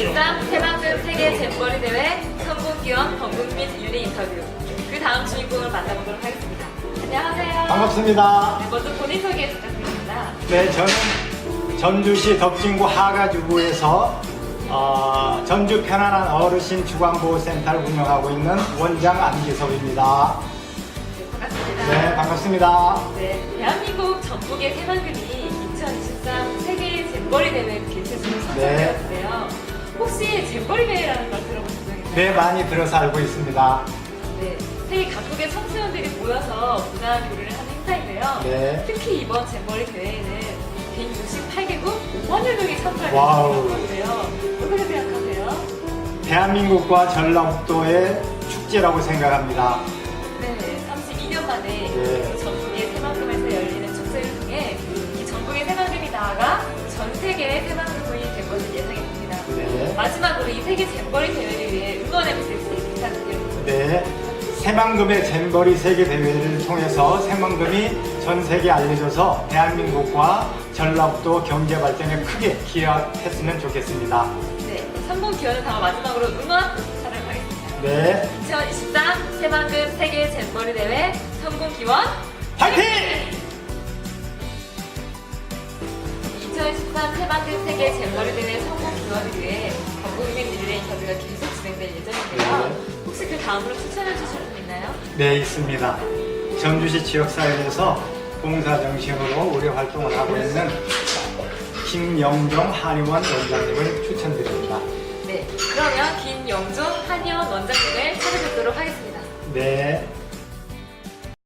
세계 잼버리 대회 선봉기원 범국민 유리 인터뷰. 그 다음 주인공을 만나보도록 하겠습니다. 안녕하세요. 반갑습니다. 네, 먼저 본인 소개 부탁드립니다. 네, 저는 전주시 덕진구 하가주구에서 어, 전주 편안한 어르신 주간보호센터를 운영하고 있는 원장 안기섭입니다. 네, 반갑습니다. 네, 반갑습니다. 네, 대한민국 전국의 새만금이 2023 세계 잼버리 대회 개최지로 선정되었는데요. 혹 대회라는 걸 있나요? 네, 많이 들어서 알고 있습니다. 네, 세계 각국의 청소년들이 모여서 문화 교류를 하는 행사인데요. 네. 특히 이번 잼버리 대회에는 168개국 5만여 명이 참가를 와우. 했는데요. 어떻게 생각하세요? 대한민국과 전라북도의 축제라고 생각합니다. 네, 32년 만에 네. 전국의 새만금에서 열리는 축제를 통해 이 전국의 새만금이 나아가 전 세계의 새만금이 될 것을 예상해 봅니다. 네. 마지막으로 이 세계 잼버리 대회를 위해 메시지 부탁드립니다. 네. 새만금의 잼버리 세계 대회를 통해서 새만금이 전 세계에 알려져서 대한민국과 전라북도 경제 발전에 크게 기여했으면 좋겠습니다. 네, 선봉 기원을 담아 마지막으로 응원 촬영하겠습니다. 네. 2023 새만금 세계 잼버리 대회 성공 기원 화이팅! 2023 새만금 세계 잼버리 대회 성공 기원을 위해 전국민 릴레이 인터뷰가 계속 진행될 예정인데요. 네. 혹시 그 다음으로 추천해 주실 분 있나요? 네, 있습니다. 전주시 지역사회에서 봉사 정신으로 의료 활동을 하고 있는 김영종 한의원 원장님을 추천드립니다. 네, 그러면 김영종 한의원 원장님을 찾아뵙도록 하겠습니다. 네.